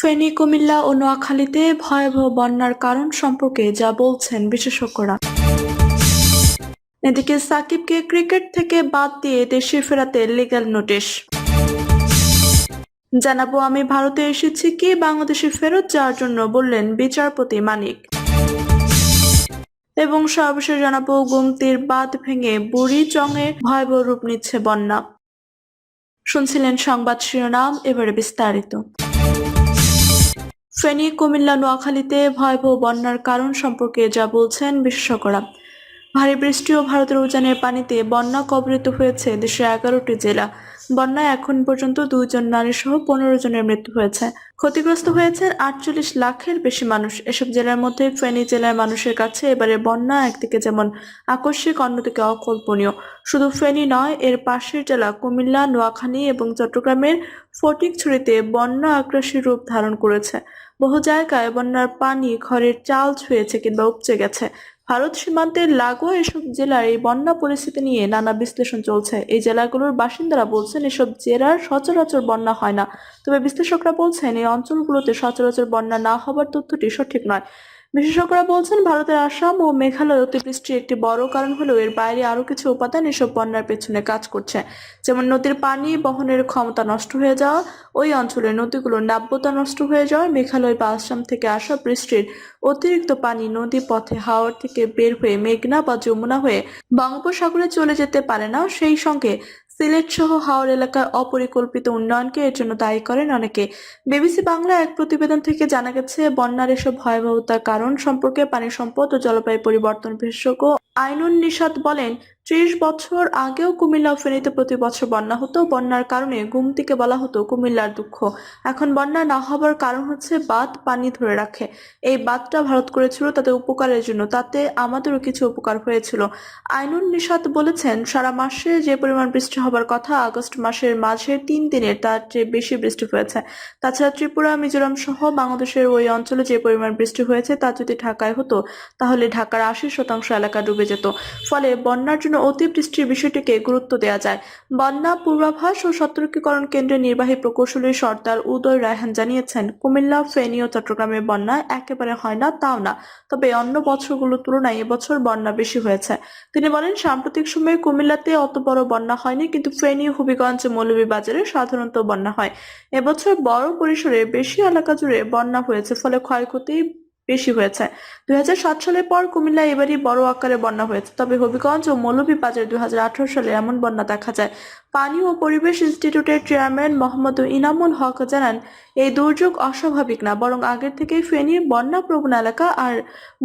ফেনী, কুমিল্লা ও নোয়াখালীতে ভয়াবহ বন্যার কারণ সম্পর্কে যা বলছেন বিশেষজ্ঞরা। এদিকে সাকিবকে ক্রিকেট থেকে বাদ দিয়ে দেশে ফেরাতে লিগ্যাল নোটিশ জানাব, আমি ভারতে এসেছি কি বাংলাদেশে ফেরত যাওয়ার জন্য বললেন বিচারপতি মানিক। এবং সর্বশেষ জানাব, গুমতির বাঁধ ভেঙে বুড়ি চঙে ভয়াবহ রূপ নিচ্ছে বন্যা। শুনছিলেন সংবাদ শিরোনাম, এবারে বিস্তারিত। ফেনী, কুমিল্লা, নোয়াখালীতে ভয়াবহ বন্যার কারণ সম্পর্কে যা বলছেন বিশেষজ্ঞরা। ভারী বৃষ্টি ও ভারতের উজানের পানিতে বন্যা কবলিত হয়েছে দেশের এগারোটি জেলা। বন্যায় এখন পর্যন্ত দুইজন নারী সহ পনেরো জনের মৃত্যু হয়েছে। ক্ষতিগ্রস্ত হয়েছেন আটচল্লিশ লাখের বেশি মানুষ। এসব জেলার মধ্যে ফেনী জেলার মানুষের কাছে এবারে বন্যা একদিকে যেমন আকস্মিক, অন্যদিকে অকল্পনীয়। শুধু ফেনী নয়, এর পাশের জেলা কুমিল্লা, নোয়াখালী এবং চট্টগ্রামের ফটিকছড়িতে বন্যা আগ্রাসী রূপ ধারণ করেছে। বহু জায়গায় বন্যার পানি ঘরের চাল ছুঁয়েছে কিংবা উপচে গেছে। ভারত সীমান্তের লাগোয়া এসব জেলার এই বন্যা পরিস্থিতি নিয়ে নানা বিশ্লেষণ চলছে। এই জেলাগুলোর বাসিন্দারা বলছেন, এসব জেলার সচরাচর বন্যা হয় না। তবে বিশ্লেষকরা বলছেন, এই অঞ্চলগুলোতে সচরাচর বন্যা না হবার তথ্যটি সঠিক নয়। বিশেষজ্ঞরা বলছেন, ভারতের আসাম ও মেঘালয় অতিবৃষ্টি একটি বড় কারণ হলেও এর বাইরে আরও কিছু উপাদান এসব বন্যার পেছনে কাজ করছে। যেমন নদীর পানি, বহনের ক্ষমতা নষ্ট হয়ে যাওয়া, ওই অঞ্চলের নদীগুলোর নাব্যতা নষ্ট হয়ে যাওয়া মেঘালয় বা আসাম থেকে আসা বৃষ্টির অতিরিক্ত পানি নদী পথে হাওড় থেকে বের হয়ে মেঘনা বা যমুনা হয়ে বঙ্গোপসাগরে চলে যেতে পারে না। সেই সঙ্গে সিলেট সহ হাওড় এলাকার অপরিকল্পিত উন্নয়নকে এর জন্য দায়ী করেন অনেকে। বিবিসি বাংলা এক প্রতিবেদন থেকে জানা গেছে, বন্যার এসব ভয়াবহতার কারণ সম্পর্কে পানি সম্পদ ও জলবায়ু পরিবর্তন বিশেষজ্ঞ আইনুন নিশাত বলেন ত্রিশ বছর আগেও কুমিল্লা ও ফেনীতে প্রতি বছর বন্যা হতো। বন্যার কারণে গুমতিকে বলা হতো কুমিল্লার দুঃখ। এখন বন্যা না হবার কারণ হচ্ছে বাঁধ পানি ধরে রাখে। এই বাঁধটা ভারত করেছিল তাদের উপকারের জন্য। তাতে আমাদেরও কিছু উপকার হয়েছিল। আইনুল নিষাদ বলেছেন, সারা মাসে যে পরিমাণ বৃষ্টি হবার কথা আগস্ট মাসের মাঝের তিন দিনের তার চেয়ে বেশি বৃষ্টি হয়েছে। তাছাড়া ত্রিপুরা, মিজোরাম সহ বাংলাদেশের ওই অঞ্চলে যে পরিমাণ বৃষ্টি হয়েছে তা যদি ঢাকায় হতো, তাহলে ঢাকার আশি শতাংশ এলাকা ডুবে যেত। ফলে বন্যার জন্য অতিবৃষ্টির বিষয়টিকে গুরুত্ব দেওয়া যায়। বন্যা পূর্বাভাস ও সতর্কীকরণ কেন্দ্রের নির্বাহী প্রকৌশলী সর্দার উদয় রায়হান জানিয়েছেন, কুমিল্লা, ফেনী ও চট্টগ্রামের বন্যা একেবারে হয় না, তাও না। তবে অন্য বছরগুলোর তুলনায় এবছর বন্যা বেশি হয়েছে। তিনি বলেন, সাম্প্রতিক সময়ে কুমিল্লাতে অত বড় বন্যা হয়নি, কিন্তু ফেনী হবিগঞ্জ মৌলভীবাজারে সাধারণত বন্যা হয়। এবছর বড় পরিসরে বেশি এলাকা জুড়ে বন্যা হয়েছে, ফলে ক্ষয়ক্ষতি বেশি হয়েছে। দুই হাজার সাত সালের পর কুমিল্লায় এবারই বড় আকারে বন্যা হয়েছে। তবে হবিগঞ্জ ও মৌলভীবাজারে দুই হাজার আঠারো সালে এমন বন্যা দেখা যায়। পানি ও পরিবেশ ইনস্টিটিউটের চেয়ারম্যান মোহাম্মদ ইনামুল হক জানান, এই দুর্যোগ অস্বাভাবিক না, বরং আগের থেকেই ফেনীর বন্যা প্রবণ এলাকা আর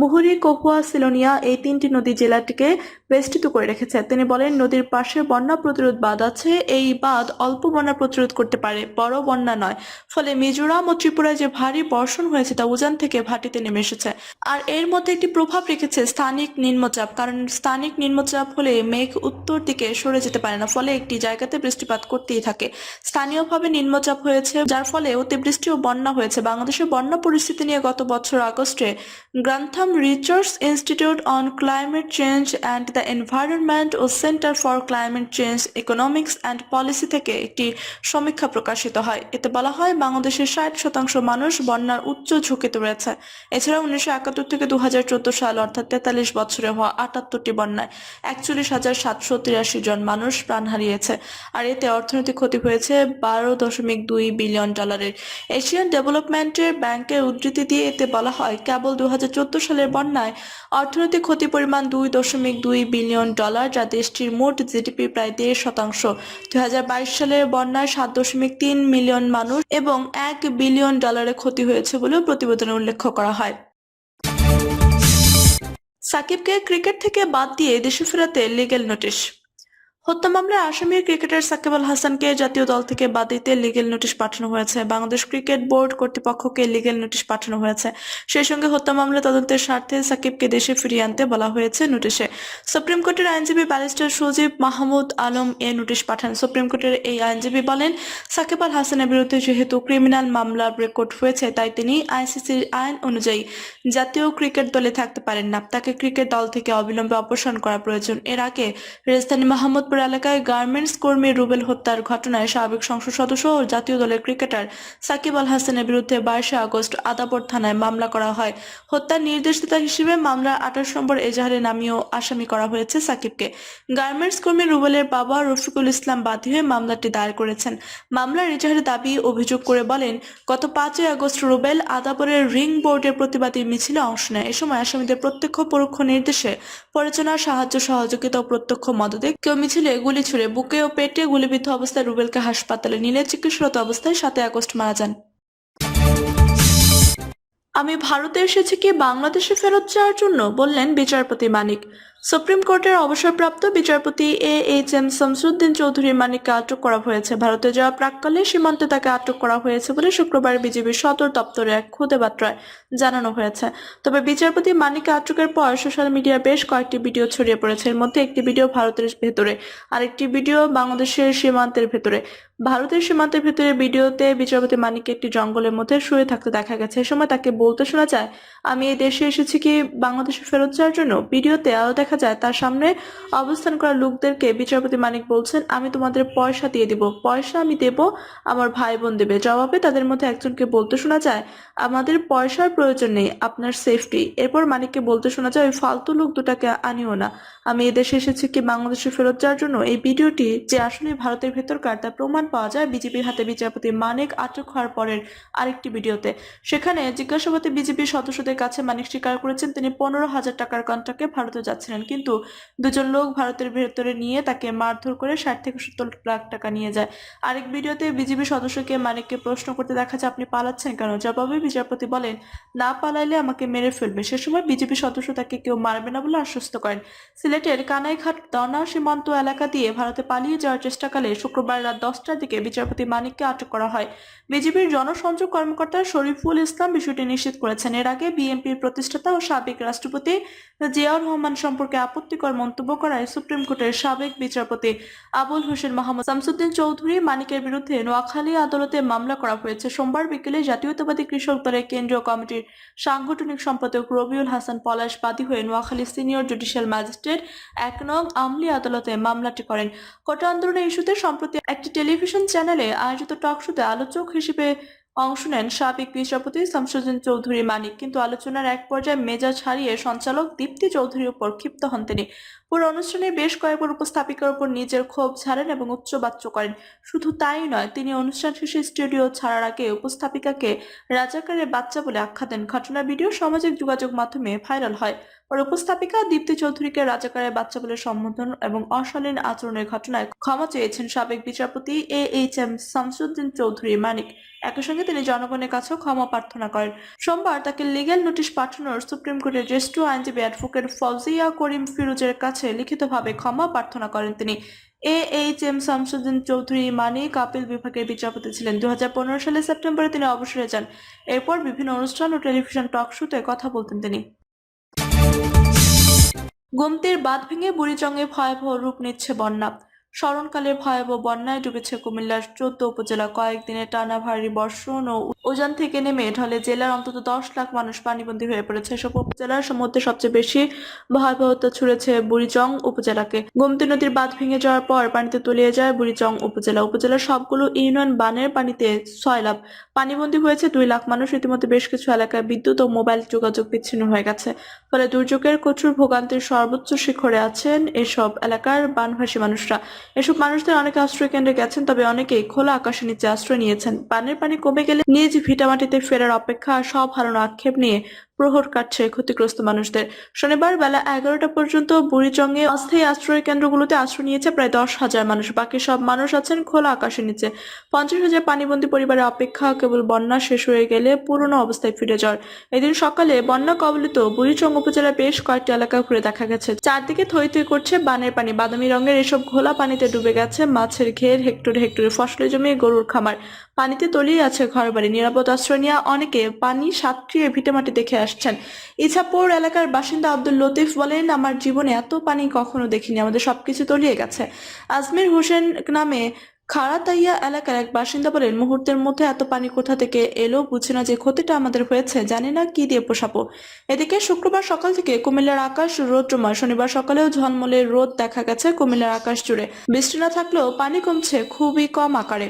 মুহুরী কহুয়া সিলোনিয়া এই তিনটি নদী জেলাটিকে বেষ্টিত করে রেখেছে। তিনি বলেন, নদীর পাশে বন্যা প্রতিরোধ বাঁধ আছে, এই বাঁধ অল্প বন্যা প্রতিরোধ করতে পারে, বড় বন্যা নয়। ফলে মিজোরাম ও ত্রিপুরায় যে ভারী বর্ষণ হয়েছে তা উজান থেকে ভাটিতে নেমে এসেছে। আর এর মধ্যে একটি প্রভাব রেখেছে স্থানিক নিম্নচাপ, কারণ স্থানিক নিম্নচাপ হলে মেঘ উত্তর দিকে সরে যেতে পারে না, ফলে একটি জায়গাতে বৃষ্টিপাত করতেই থাকে। স্থানীয়ভাবে নিম্নচাপ হয়েছে, যার ফলে অতিবৃষ্টি ও বন্যা হয়েছে। বাংলাদেশের বন্যা পরিস্থিতি নিয়ে গত বছর আগস্টে Grantham research institute on climate change and the environment O centre for climate change economics and policy থেকে একটি সমীক্ষা প্রকাশিত হয়। এতে বলা হয়, বাংলাদেশের ষাট শতাংশ মানুষ বন্যার উচ্চ ঝুঁকিতে রয়েছে। এছাড়া উনিশশো একাত্তর থেকে দু হাজার চোদ্দ সাল, অর্থাৎ তেতাল্লিশ বছরে হওয়া আটাত্তরটি বন্যায় একচল্লিশ হাজার সাতশো তিরাশি জন মানুষ প্রাণ হারিয়েছে। আর এতে অর্থনৈতিক ক্ষতি হয়েছে বারো দশমিক দুই বিলিয়ন ডলারের। এশিয়ান ডেভেলপমেন্টের ব্যাংকের উদ্ধৃতি দিয়ে এতে বলা হয়, কেবল দু হাজার চোদ্দ সালের বন্যায় অর্থনৈতিক ক্ষতি পরিমাণ দুই দশমিক দুই বিলিয়ন ডলার, যা দেশটির মোট জিডিপি প্রায় দেড় শতাংশ। দুই হাজার বাইশ সালের বন্যায় সাত দশমিক তিন মিলিয়ন মানুষ এবং এক বিলিয়ন ডলারের ক্ষতি হয়েছে বলেও প্রতিবেদনে উল্লেখ করা হয়। সাকিবকে ক্রিকেট থেকে বাদ দিয়ে দেশে ফেরাতে লিগেল নোটিশ হত্যা মামলায় আসামি ক্রিকেটার সাকিব আল হাসানকে জাতীয় দল থেকে বাদ দিতে লিগেল নোটিশ পাঠানো হয়েছে। বাংলাদেশ ক্রিকেট বোর্ড কর্তৃপক্ষকে লিগেল নোটিশ পাঠানো হয়েছে। সেই সঙ্গে হত্যা মামলা তদন্তের স্বার্থে সাকিবকে দেশে ফিরিয়ে আনতে বলা হয়েছে নোটিশে সুপ্রিম কোর্টের আইনজীবী ব্যারিস্টার সজীব মাহমুদ আলম এ নোটিশ পাঠান। সুপ্রিম কোর্টের এই আইনজীবী বলেন, সাকিব আল হাসানের বিরুদ্ধে যেহেতু ক্রিমিনাল মামলা রেকর্ড হয়েছে, তাই তিনি আইসিসির আইন অনুযায়ী জাতীয় ক্রিকেট দলে থাকতে পারেন না। তাকে ক্রিকেট দল থেকে অবিলম্বে অপসারণ করা প্রয়োজন। এর আগে রাজধানী মোহাম্মদপুর মোহাম্মদপুর এলাকায় গার্মেন্টস কর্মী রুবেল হত্যার ঘটনায় সাবেক সংসদ সদস্য ও জাতীয় দলের ক্রিকেটার সাকিব আল হাসানের বিরুদ্ধে বাইশে আগস্ট আদাবর থানায় মামলা করা হয়। হত্যার নির্দেশদাতা হিসেবে মামলার আঠাশ নম্বর এজাহারে নামিয়েও আসামি করা হয়েছে সাকিবকে। গার্মেন্টস কর্মী রুবেলের বাবা রফিকুল ইসলাম বাদী হয়ে মামলাটি দায়ের করেছেন। মামলার এজাহারে দাবি, অভিযোগ করে বলেন, গত পাঁচই আগস্ট রুবেল আদাবরের রিং বোর্ডের প্রতিবাদী মিছিলে অংশ নেয়। এ সময় আসামিদের প্রত্যক্ষ পরোক্ষ নির্দেশে পরিচালনা সাহায্য, সহযোগিতা ও প্রত্যক্ষ মদতে কেউ মিছিলে গুলি ছুড়ে বুকে ও পেটে গুলিবিদ্ধ অবস্থায় রুবেলকে হাসপাতালে নিলে চিকিৎসরত অবস্থায় সাতই আগস্ট মারা যান। আমি ভারতে এসেছি কি বাংলাদেশে ফেরত যাওয়ার জন্য? বললেন বিচারপতি মানিক। সুপ্রিম কোর্টের অবসরপ্রাপ্ত বিচারপতি A H M. Shamsuddin Chowdhury মানিককে আটক করা হয়েছে। ভারতে যাওয়া প্রাককালে সীমান্তে তাকে আটক করা হয়েছে বলে শুক্রবার বিজেপির সদর দপ্তরে এক বার্তায় জানানো হয়েছে। তবে বিচারপতি মানিককে আটকের পর সোশ্যাল মিডিয়ায় বেশ কয়েকটি ভিডিও ছড়িয়ে পড়েছে। এর মধ্যে একটি ভিডিও ভারতের ভেতরে, আরেকটি ভিডিও বাংলাদেশের সীমান্তের ভেতরে। ভারতের সীমান্তের ভেতরে ভিডিওতে বিচারপতি মানিককে একটি জঙ্গলের মধ্যে শুয়ে থাকতে দেখা গেছে। এ সময় তাকে বলতে শোনা যায়, আমি এই দেশে এসেছি কি বাংলাদেশে ফেরত যাওয়ার জন্য? ভিডিওতে আরও দেখা যায়, তার সামনে অবস্থান করা লোকদেরকে বিচারপতি মানিক বলছেন, আমি তোমাদের পয়সা দিয়ে দিব। পয়সা আমি দেব, আমার ভাই বোন দেবে। জবাবে তাদের মধ্যে একজনকে বলতে শোনা যায়, আমাদের পয়সার প্রয়োজন নেই, আপনার সেফটি এরপর মানিককে বলতে শোনা যায়, ওই ফালতু লোক দুটাকে আনিও না। আমি এদেশে এসেছি কি বাংলাদেশে ফেরত যাওয়ার জন্য? এই ভিডিওটি যে আসলে ভারতের ভেতরকার, তার প্রমাণ পাওয়া যায় বিজেপির হাতে বিচারপতি মানিক আটক হওয়ার পরের আরেকটি ভিডিওতে। সেখানে জিজ্ঞাসাবাদে বিজেপির সদস্যদের কাছে মানিক স্বীকার করেছেন, তিনি পনেরো হাজার টাকার কন্ট্রাক্টে ভারতে যাচ্ছিলেন। কিন্তু দুজন লোক ভারতের ভেতরে নিয়ে তাকে মারধর করে ষাট থেকে সত্তর লাখ টাকা নিয়ে যায়। আরেক ভিডিওতে বিজেপি সদস্যকে মানিককে প্রশ্ন করতে দেখা যায়, আপনি পালাচ্ছেন কেন? জবাবে বিচারপতি বলেন, না পালাইলে আমাকে মেরে ফেলবে। সে সময় বিজেপি সদস্য তাকে কেউ মারবে না বলে আশ্বস্ত করেন। সিলেটের কানাইঘাট দনা সীমান্ত এলাকা দিয়ে ভারতে পালিয়ে যাওয়ার চেষ্টাকালে শুক্রবার রাত দশটার দিকে বিচারপতি মানিককে আটক করা হয়। বিজেপির জনসংযোগ কর্মকর্তা শরীফুল ইসলাম বিষয়টি নিশ্চিত করেছেন। এর আগে বিএনপির প্রতিষ্ঠাতা ও সাবেক রাষ্ট্রপতি জিয়াউর রহমান সম্পর্কে আপত্তিকর মন্তব্য করায় সুপ্রিম কোর্টের সাবেক বিচারপতি আবুল হোসেন মোহাম্মদ শামসুদ্দিন চৌধুরী মানিকের বিরুদ্ধে নোয়াখালী আদালতে মামলা করা হয়েছে। সোমবার বিকেলে জাতীয়তাবাদী কৃষক দলের কেন্দ্রীয় কমিটির সাংগঠনিক সম্পাদক রবিউল হাসান পলাশ বাদী হয়ে নোয়াখালী সিনিয়র জুডিশিয়াল ম্যাজিস্ট্রেট এক নং আমলি আদালতে মামলাটি করেন। কোটা আন্দোলনের ইস্যুতে সম্প্রতি একটি টেলিভিশন চ্যানেলে আয়োজিত টক শোতে আলোচক হিসেবে অংশ নেন সাবেক বিচারপতি শামসুদ্দিন চৌধুরী মানিক। কিন্তু আলোচনার এক পর্যায়ে মেজাজ হারিয়ে সঞ্চালক দীপ্তি চৌধুরীর উপর ক্ষিপ্ত হন তিনি। পুরো অনুষ্ঠানে বেশ কয়েকবার উপস্থাপিকার উপর নিজের ক্ষোভ ছাড়েন এবং উচ্চবাচ্য করেন। শুধু তাই নয়, তিনি অনুষ্ঠান শেষে স্টুডিও ছাড়ার আগে উপস্থাপিকাকে রাজাকারের বাচ্চা বলে আখ্যা দেন। ঘটনার ভিডিও সামাজিক যোগাযোগ মাধ্যমে ভাইরাল হয়। পরে উপস্থাপিকা দীপ্তি চৌধুরীকে রাজাকারের বাচ্চা বলে সম্বোধন এবং অশালীন আচরণের ঘটনায় ক্ষমা চেয়েছেন সাবেক বিচারপতি A H M Shamsuddin Chowdhury Manik. একই সঙ্গে তিনি জনগণের কাছেও ক্ষমা প্রার্থনা করেন। সোমবার তাকে লিগ্যাল নোটিশ পাঠানোর সুপ্রিম কোর্টের জ্যেষ্ঠ আইনজীবী অ্যাডভোকেট ফৌজিয়া করিম ফিরোজের কাছে লিখিতভাবে ক্ষমা প্রার্থনা করেন তিনি। A H M Shamsuddin Chowdhury Manik appeal বিভাগের বিচারপতি ছিলেন। দু সালের সেপ্টেম্বরে তিনি অবসরে যান। এরপর বিভিন্ন অনুষ্ঠান ও টেলিভিশন টক শোতে কথা বলতেন তিনি। গোমতির বাঁধ ভেঙে বুড়িচঙ্গে ভয়াবহ রূপ নিচ্ছে বন্যা। স্মরণকালে ভয়াবহ বন্যায় ডুবেছে কুমিল্লার চোদ্দ উপজেলা। কয়েকদিনের টানা ভারী বর্ষণ ও উজান থেকে নেমে ঢলে জেলার অন্তত দশ লাখ মানুষ পানিবন্দী হয়ে পড়েছে। এসব উপজেলার সমুদ্রে সবচেয়ে বেশি ভয়াবহতা ছুড়েছে বুড়িচং উপজেলাকে। গোমতী নদীর বাঁধ ভেঙে যাওয়ার পর পানিতে তলিয়ে যায় বুড়িচং উপজেলা। উপজেলার সবগুলো ইউনিয়ন বানের পানিতে ছয় সয়লাভ পানিবন্দী হয়েছে দুই লাখ মানুষ। ইতিমধ্যে বেশ কিছু এলাকায় বিদ্যুৎ ও মোবাইল যোগাযোগ বিচ্ছিন্ন হয়ে গেছে। ফলে দুর্যোগের কঠোর ভোগান্তির সর্বোচ্চ শিখরে আছেন এসব এলাকার বানভাসী মানুষরা। এসব মানুষদের অনেকে আশ্রয় কেন্দ্রে গেছেন, তবে অনেকেই খোলা আকাশের নিচে আশ্রয় নিয়েছেন। পানির পানি কমে গেলে নিজ ভিটামাটিতে ফেরার অপেক্ষা সব হারানো আক্ষেপ নিয়ে প্রহর কাটছে ক্ষতিগ্রস্ত মানুষদের। শনিবার বেলা এগারোটা পর্যন্ত বুড়িচংয়ে অস্থায়ী আশ্রয় কেন্দ্রগুলোতে আশ্রয় নিয়েছে প্রায় দশ হাজার মানুষ। বাকি সব মানুষ আছেন খোলা আকাশের নিচে। পঞ্চাশ হাজার পানিবন্দী পরিবারের অপেক্ষা কেবল বন্যা শেষ হয়ে গেলে পুরনো অবস্থায় ফিরে যাওয়ার। এদিন সকালে বন্যা কবলিত বুড়িচং উপজেলার বেশ কয়েকটি এলাকা ঘুরে দেখা গেছে। চারদিকে থই থই করছে বানের পানি। বাদামি রঙের এসব ঘোলা পানিতে ডুবে গেছে মাছের ঘের, হেক্টরে হেক্টরে ফসলের জমি, গরুর খামার। পানিতে তলিয়ে আছে ঘরবাড়ি। নিরাপদ আশ্রয় নেওয়া অনেকে পানি সাঁতরিয়ে ভিটেমাটি দেখে আসছেন। ইছাপুর এলাকার বাসিন্দা আব্দুল লতিফ বলেন, আমার জীবনে এত পানি কখনো দেখিনি, আমাদের সবকিছু তলিয়ে গেছে। আজমির হোসেন নামে খাড়াতাইয়া এলাকার এক বাসিন্দা বলেন, মুহূর্তের মধ্যে এত পানি কোথা থেকে এলো, বুঝে না যে ক্ষতিটা আমাদের হয়েছে, জানি না কি দিয়ে পোষাবো। এদিকে শুক্রবার সকাল থেকে কুমিল্লার আকাশ রৌদ্রময়, শনিবার সকালেও ঝলমলে রোদ দেখা গেছে কুমিল্লার আকাশ জুড়ে। বৃষ্টি না থাকলেও পানি কমছে খুবই কম আকারে।